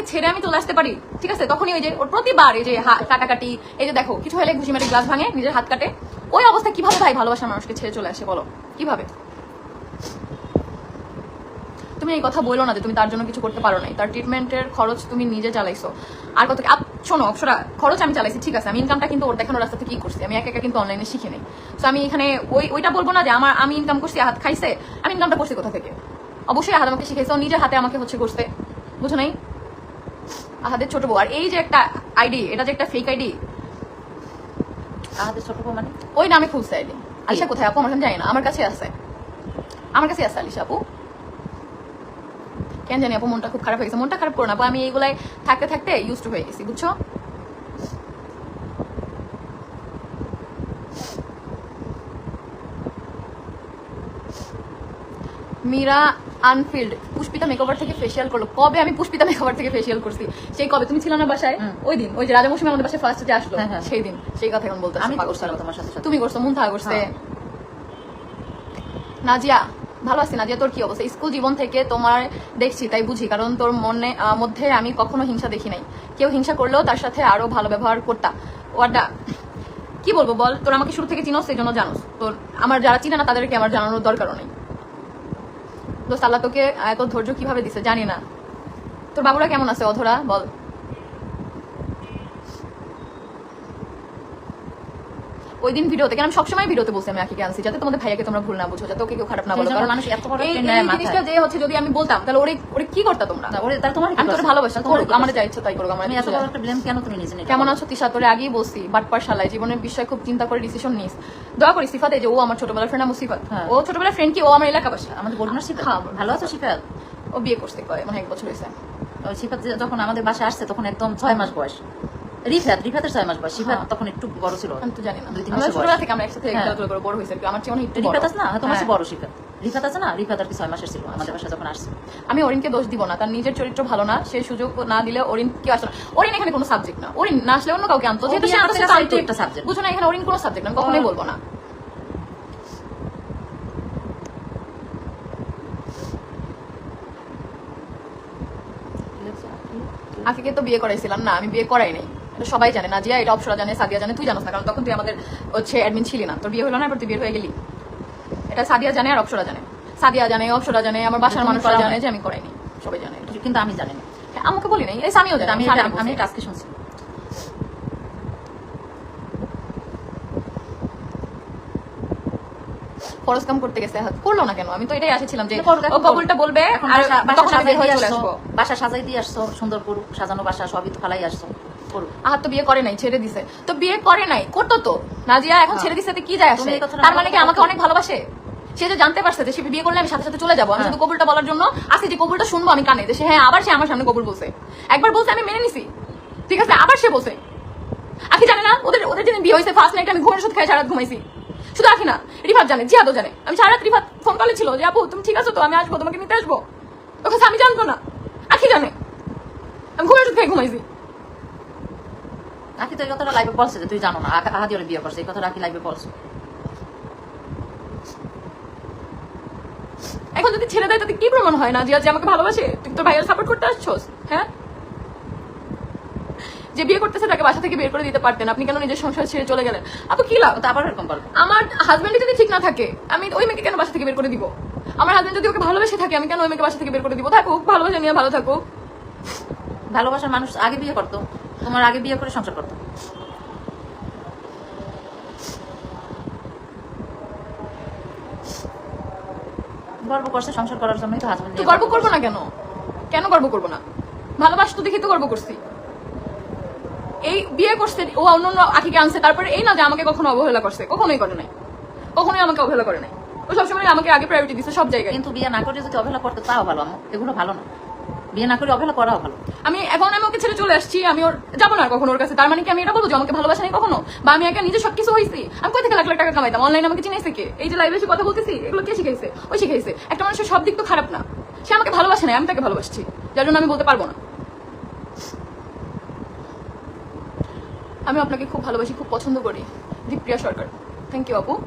আমাকে ছেড়ে আমি চলে আসতে পারি? ঠিক আছে? তখনই ওই যে, ওর প্রতিবার এই যে কাটাকাটি, এই যে দেখো, কিছু হলে ঘুষি মারি গ্লাস ভাঙে, নিজের হাত কাটে। ওই অবস্থা কীভাবে ভাই ভালোবাসার মানুষকে ছেড়ে চলে আসে বলো? কীভাবে? তুমি এই কথা বলো না যে তুমি তার জন্য কিছু করতে পারো নাই। তার ট্রিটমেন্টের খরচ তুমি নিজে চালাইছো। আর কত শোনো, অপসরা, খরচ আমি চালাইছি, ঠিক আছে? আমি ইনকামটা কিন্তু ওর দেখানো রাস্তা থেকে করছি। আমি একা একা কিন্তু অনলাইনে শিখে নেই। তো আমি এখানে ওই, ওইটা বলব না যে আমার, আমি ইনকাম করছি হাত খাইছে, আমি ইনকামটা করছি কোথা থেকে? অবশ্যই আহাদ আমাকে শিখাইছে, ও নিজের হাতে আমাকে হচ্ছে করছে। বুঝো নাই? আহাদের ছোট বউ। আর এই যে একটা আইডি এটা যে একটা ফেক আইডি। আমাদের ছোট বউ মানে? ওই নামে খুলছে আইডি। আলিশা কোথায় আপু? আমার জানি না। আমার কাছে আছে। আমার কাছে আছে আলিশা আপু। কেন জানি আপু মনটা খুব খারাপ হয়ে গেছে। মনটা খারাপ করো না আপু আমি এইগুলাই থাকতে থাকতে ইউজ টু হয়ে গেছি বুঝছ? মীরা আনফিল্ড পুষ্পিতা মেকওভার থেকে ফেসিয়াল করল। কবে আমি পুষ্পিতা মেকওভার থেকে ফেসিয়াল করছি? সেই কবে? তুমি ছিল না বাসায়? ওই দিন। ওই যে রাজা মৌসুমী আমাদের বাসায় ফার্স্ট আসলো। হ্যাঁ, হ্যাঁ। সেই দিন। সেই কথা এখন বলতে আমি করছিলাম তোমার সাথে তুমি করছ মুন্থা করছে। হ্যাঁ। নাজিয়া ভালো আছি নাজিয়া তোর কি অবস্থা? স্কুল জীবন থেকে তোমার দেখছি তাই বুঝি। কারণ তোর মনে মধ্যে আমি কখনো হিংসা দেখি নাই। কেউ হিংসা করলেও তার সাথে আরও ভালো ব্যবহার করতাম ওয়াটা কি বলব বল? তোর আমাকে শুরু থেকে চিনোস সেই জন্য জানোস। তোর আমার যারা চিনে না তাদেরকে আমার জানানোর দরকারও নেই। দোস্ত, আল্লাহ তোকে এত ধৈর্য কীভাবে দিছে জানি না। তোর বাবুরা কেমন আছে, অধরা? বল। ওই দিন ভিডিওতে আমি সবসময় ভিডিওতে বলছি আমি আকিকে আনছি যাতে তোমাদের ভাইয়াকে তোমরা ভুল না বুঝো যাতে ওকে কেউ খারাপ না বলো। কারণ মানুষ এত বড়। জিনিসটা যে হচ্ছে যদি আমি বলতাম তাহলে ওরে ওরে কি করতা তোমরা? না, ওরে তাহলে তোমার আমি তোর ভালোবাসি করুক আমার যা ইচ্ছা তাই করুক আমার আমি এত বড় একটা ব্লেম কেন তুমি নিজে কেমন? আছো তিশা? তোরে আগেই বলছি বাটপার শালায় জীবনের বিষয়ে খুব চিন্তা করে ডিসিশন নিস। দোয়া করি সিফাতে যে ও আমার ছোটবেলার ফ্রেন্ড আমার সিফাত। হ্যাঁ। ও ছোটবেলার ফ্রেন্ড কি? ও আমার এলাকাবাসী। আমাদের বলুন না শিফাত হ্যাঁ। ভালো আছো শিফাত ও বিয়ে করছে কয় মানে এক বছর হয়েছে। শিফাত যখন আমাদের বাসায় আসছে তখন একদম ছয় মাস বয়স। রিফাত রিফাতের ছয় মাস বয়স। শিফাত হ্যাঁ। তখন একটু বড় ছিল। আমি তো জানি না। দুই তিন বয়স। থেকে আমরা একসাথে হ্যাঁ। খেলাধুলা করে বড়। আমার চেয়ে অনেক রিফাত আছে না? তোমার চেয়ে হ্যাঁ। বড় শিফাত রিফাত আছে না? রিফাত আর কি ছয় মাসের ছিল আমাদের বাসায় যখন আসছে। আমি অরিনকে দোষ দিব না। তার নিজের চরিত্র ভালো না। সে সুযোগ না দিলে অরিন কি আসলে অরিন এখানে কোনো সাবজেক্ট না। অরিন না আসলে অন্য কাউকে আনতো। যেহেতু সে আনতো একটা। বুঝো না এখানে অরিন কোনো সাবজেক্ট আমি কখনোই বলব না। আকিকে তো বিয়ে করাইছিলাম না। আমি বিয়ে করাই নাই। সবাই জানে নাজিয়া এটা অপসরা জানে সাদিয়া জানে তুই জানোস না কারণ তখন তুই আমাদের হচ্ছে অ্যাডমিন ছিলি না। তোর বিয়ে হলো না এবার তুই বিয়ে হয়ে গেলি। এটা সাদিয়া জানে আর অপসরা জানে। সাদিয়া জানে অপসরা জানে আমার বাসার মানুষরা জানে যে আমি করাইনি। সবাই জানে কিন্তু আমি জানি না হ্যাঁ, আমাকে বলি নাই এই আমিও জানি আমি আজকে শুনছি। ফরজ কাম করতে গেছে করল না কেন? আমি তো এটাই আসছিলাম যে ও কবুলটা বলবে আর তখন আমি হয়ে চলে আসব। বাসা সাজাই দিয়ে আসছো সুন্দর করুক সাজানো বাসা সবই তো ফালাই আসছো। করুক। তো বিয়ে করে নাই ছেড়ে দিছে। তো বিয়ে করে নাই করতো তো। নাজিয়া এখন হ্যাঁ। ছেড়ে দিছে কি যায় আসে? তার মানে কি আমাকে অনেক ভালোবাসে? সে যে জানতে পারছে যে সে বিয়ে করলে আমি সাথে সাথে চলে যাব। আমি হ্যাঁ। শুধু কবুলটা বলার জন্য আসি যে কবুলটা শুনব আমি কানে সে হ্যাঁ আবার সে আমার সামনে কবুল বলছে। একবার বলছে আমি মেনে নিছি। ঠিক আছে আবার সে বলছে। আখি জানে না ওদের ওদের যেদিন বিয়ে হয়েছে ফার্স্ট নাইট আমি ঘুমের ওষুধ খাই সারা ঘুমাইছি। শুধু আখি না রিফাত জানে জিয়াদও জানে। আমি সারা রাত রিফাত ফোন কলে ছিল যে আপু তুমি ঠিক আছো তো? আমি আসব তোমাকে নিতে আসব? তখন আমি জানতো না। আখি জানে। আমি ঘুমের ওষুধ খাই ঘুমাইছি। আকি তো এই কথাটা লাইভে বলছে যে তুই জানো না আহাদি ওর বিয়ে করছে এই কথাটা আকি লাইভে বলছে। এখন যদি ছেড়ে দেয় তাতে কি প্রমাণ হয় না? যে আমাকে ভালোবাসে? তুই তোর ভাইয়ের সাপোর্ট করতে আসছোস হ্যাঁ? যে বিয়ে করতেছে তাকে বাসা থেকে বের করে দিতে পারতেন। আপনি কেন নিজের সংসার ছেড়ে চলে গেলেন? আপু কি লাভ? তো আবার এরকম বলবে আমার হাজবেন্ড যদি ঠিক না থাকে আমি ওই মেয়েকে কেন বাসা থেকে বের করে দিব? আমার হাজবেন্ড যদি ওকে ভালোবেসে থাকে আমি কেন ওই মেয়েকে বাসা থেকে বের করে দিব? থাকুক ভালোবাসা নিয়ে ভালো থাকুক। ভালোবাসার মানুষ আগে বিয়ে করতো। তোমার আগে বিয়ে করে সংসার করতো গর্ব করছে সংসার করার জন্যই তো হাজবেন্ড তো গর্ব করব না কেন? কেন গর্ব করব না? ভালোবাসতো দেখে তো গর্ব করছি। এই বিয়ে করছে ও অন্য অন্য আখিকে আনছে তারপরে এই না যে আমাকে কখনো অবহেলা করছে কখনোই করে নাই। কখনোই আমাকে অবহেলা করে নাই। ও সবসময় আমাকে আগে প্রায়োরিটি দিচ্ছে সব জায়গায়। কিন্তু বিয়ে না করে যদি অবহেলা করতো তাও ভালো এগুলো ভালো না। বিয়ে না করে অবহেলা করাও ভালো। আমি এখন আমি ওকে ছেড়ে চলে আসছি, আমি ওর যাব না কখনো ওর কাছে। তার মানে কি আমি এটা বলব যে আমাকে ভালোবাসা নেই কখনো? বা আমি একা নিজে সবকিছু হয়েছি। আমি কোথা থেকে লাখ লাখ টাকা কামাইতাম? অনলাইনে আমাকে চিনাইছে কে? এই যে লাইভে এসে কথা বলতেছি, এগুলো কে শিখাইছে? ওই শিখাইছে। একটা মানুষের সব দিক তো খারাপ না। সে আমাকে ভালোবাসে না আমি তাকে ভালোবাসছি। যার জন্য আমি বলতে পারব না। আমি আপনাকে খুব ভালোবাসি, খুব পছন্দ করি। দীপ্রিয়া সরকার। থ্যাংক ইউ আপু।